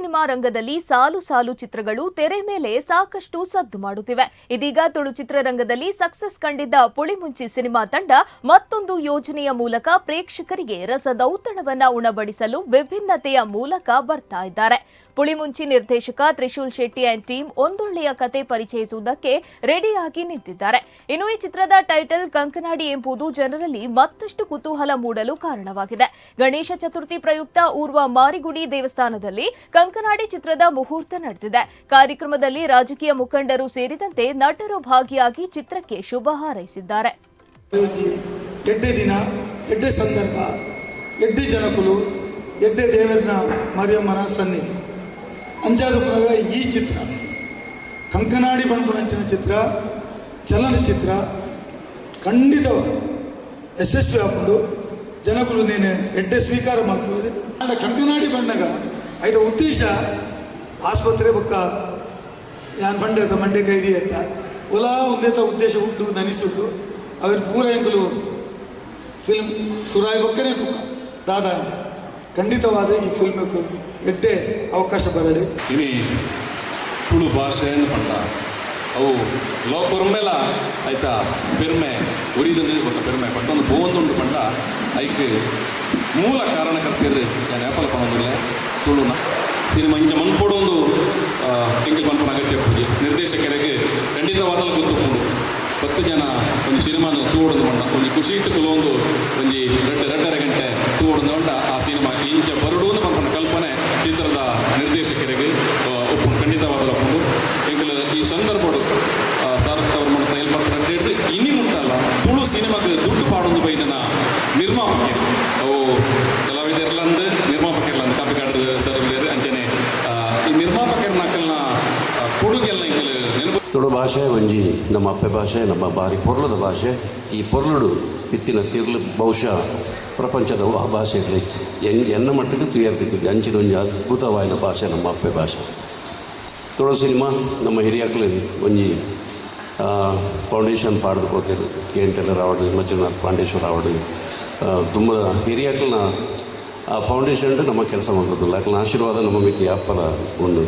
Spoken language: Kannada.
ಸಿನಿಮಾ ರಂಗದಲ್ಲಿ ಸಾಲು ಸಾಲು ಚಿತ್ರಗಳು ತೆರೆ ಮೇಲೆ ಸಾಕಷ್ಟು ಸದ್ದು ಮಾಡುತ್ತಿವೆ. ಇದೀಗ ತುಳು ಚಿತ್ರರಂಗದಲ್ಲಿ ಸಕ್ಸಸ್ ಕಂಡಿದ್ದ ಪುಳಿಮುಂಚಿ ಸಿನಿಮಾ ತಂಡ ಮತ್ತೊಂದು ಯೋಜನೆಯ ಮೂಲಕ ಪ್ರೇಕ್ಷಕರಿಗೆ ರಸದೌತಣವನ್ನ ಉಣಬಡಿಸಲು ವಿಭಿನ್ನತೆಯ ಮೂಲಕ ಬರ್ತಾ ಇದ್ದಾರೆ. ಪುಳಿಮುಂಚಿ ನಿರ್ದೇಶಕ ತ್ರಿಶೂಲ್ ಶೆಟ್ಟಿ ಅಂಡ್ ಟೀಮ್ ಒಂದೊಳ್ಳೆಯ ಕತೆ ಪರಿಚಯಿಸುವುದಕ್ಕೆ ರೆಡಿಯಾಗಿ ನಿಂತಿದ್ದಾರೆ. ಇನ್ನು ಈ ಚಿತ್ರದ ಟೈಟಲ್ ಕಂಕನಾಡಿ ಎಂಬುದು ಜನರಲ್ಲಿ ಮತ್ತಷ್ಟು ಕುತೂಹಲ ಮೂಡಲು ಕಾರಣವಾಗಿದೆ. ಗಣೇಶ ಚತುರ್ಥಿ ಪ್ರಯುಕ್ತ ಊರ್ವ ಮಾರಿಗುಡಿ ದೇವಸ್ಥಾನದಲ್ಲಿ ಕಂಕನಾಡಿ ಚಿತ್ರದ ಮುಹೂರ್ತ ನಡೆದಿದೆ. ಕಾರ್ಯಕ್ರಮದಲ್ಲಿ ರಾಜಕೀಯ ಮುಖಂಡರು ಸೇರಿದಂತೆ ನಟರು ಭಾಗಿಯಾಗಿ ಚಿತ್ರಕ್ಕೆ ಶುಭ ಹಾರೈಸಿದ್ದಾರೆ. ಎಡ್ಡೆ ಎಡ್ಡೆ ಅಂಜಾದ ಪ್ರಕಾರ ಈ ಚಿತ್ರ, ಕಂಕನಾಡಿ ಬಣ್ಪುನಂಚಿನ ಚಿತ್ರ, ಚಲನಚಿತ್ರ, ಖಂಡಿತವಾಗಿ ಯಶಸ್ವಿ ಹಾಕೊಂಡು ಜನಕುಲು ನೇನೆ ಎಡ್ಡೆ ಸ್ವೀಕಾರ ಮಾಡ್ಬೋದು ಅಂಡ ಕಂಕನಾಡಿ ಬಣ್ಣಗ ಐದ ಉದ್ದೇಶ ಆಸ್ಪತ್ರೆ ಬೊಕ್ಕ ಯಾನ್ ಬಂಡದ ಮಂಡೆ ಕೈದಿ ಅಂತ. ಒಲಾ ಒಂದೇತ ಉದ್ದೇಶ ಉಂಟು ನನಿಸುದು ಅವ್ರ ಪೂರ ಫಿಲ್ಮ್ ಸುರಾಯ್ ಬೊಕ್ಕನೆ ತುಕ್ಕ ದಾದಾ ಅಂದ ಖಂಡಿತವಾದ ಈ ಫಿಲ್ಮ್ ಎಡ್ಡೆ ಅವಕಾಶ ಬರಲಿ. ಇನಿ ತುಳು ಭಾಷೆ ಪಂಡ, ಅವು ಲೋಕುರ್ಮೆಲ ಆಯ್ತಾ ಪೆರ್ಮೆ ಉರಿದಲ್ಲಿ ಬೊಕ್ಕ ಪೆರ್ಮೆ ಪಟ್ಟೊಂದು ಬೋಂದುಂಡು ಪಂಡ, ಐಕ್ ಮೂಲ ಕಾರಣಕರ್ತರು ನಾನು ಆ್ಯಪಲ್ ಪಣೊಂದುಲ್ಲೆ ತುಳುನ ಸಿನಿಮಾ ಇಂಚ ಮನ್ಪೋಡು ಒಂದು ಎಂಕಲ್ ಮನ್ಪನ ಅಗತ್ಯ ಪೂಜೆ ನಿರ್ದೇಶಕರಿಗೆ ಖಂಡಿತವಾದಲು ಗೊತ್ತು ಹತ್ತು ಜನ ಒಂದು ಸಿನಿಮಾನ ತೂವೊಂದು ಪಂಡ, ಒಂದು ಖುಷಿ ಇಟ್ಟು ಒಂದು ಒಂಜಿ ರೆಡ್ ರೆಡ್ಡರ ಗಂಟೆ ತೂವೊಂದು ಪಂಡ ಆ ಸಿನಿಮಾ ಇಂಚ ಬರಡು ಪಂಪನ ಕಲ್ಪನೆ ಚಿತ್ರದ ನಿರ್ದೇಶಕರಿಗೆ ಒಪ್ಪು ಖಂಡಿತವಾದ ಒಪ್ಪು. ಒಪ್ಪುಂಡು ಈ ಸಂದರ್ಭಡು ಸಾರಥ್ ಅವರು ಮಾಡ್ತಾ ಅಂತ ಇನ್ನಿ ಉಂಟಲ್ಲ. ತುಳು ಸಿನಿಮಾಕ್ಕೆ ದುಡ್ಡು ಪಾಡೊಂದು ಬೈದನ ನಿರ್ಮಾಪಕರು ಅವು ಕಲಾವಿದರ್ಲಂದು ನಿರ್ಮಾಪಕರ್ಲಂದು ಕಾಪಿ ಕಾಡ್ದು ಸರ್ ಅಂಚನೆ ಈ ನಿರ್ಮಾಪಕರ ನಾಕಲ್ನ ಕೊಡುಗೆಲ್ಲ ಎಂಕಲ್ ನೆನಪು ತುಳು ಭಾಷೆ, ಒಂಜಿ ನಮ್ಮ ಅಪ್ಪೆ ಭಾಷೆ, ನಮ್ಮ ಬಾರಿ ಪೊರ್ಲದ ಭಾಷೆ. ಈ ಪೊರ್ಲುಡು ಇತ್ತಿನ ತಿರ್ಲು ಬಹುಶಃ ಪ್ರಪಂಚದ ಆ ಭಾಷೆಗಳು ಹೆಚ್ಚು ಎನ್, ಎನ್ನ ಮಟ್ಟಿಗೆ ಅಂಚಿನ ಒಂಜಿ ಅದ್ಭುತವಾದ ಭಾಷೆ, ನಮ್ಮ ಅಪ್ಪೆ ಭಾಷೆ. ತುಳು ಸಿನಿಮಾ, ನಮ್ಮ ಹಿರಿಯಕ್ಲು ಒಂಜಿ ಫೌಂಡೇಶನ್ ಪಾಡ್ದು ಹೋಗ್ತಿರು K N Teller award Manjunath Pandeshwar award ತುಂಬ ಹಿರಿಯಕ್ಲನ ಆ ಫೌಂಡೇಶನ್ ನಮ್ಮ ಕೆಲಸ ಮಾಡೋದಿಲ್ಲ ಯಾಕಂದ್ರೆ ಆಶೀರ್ವಾದ ನಮ್ಮ ಮಿತಿ ಅಪ್ಪಲ ಉಂಡು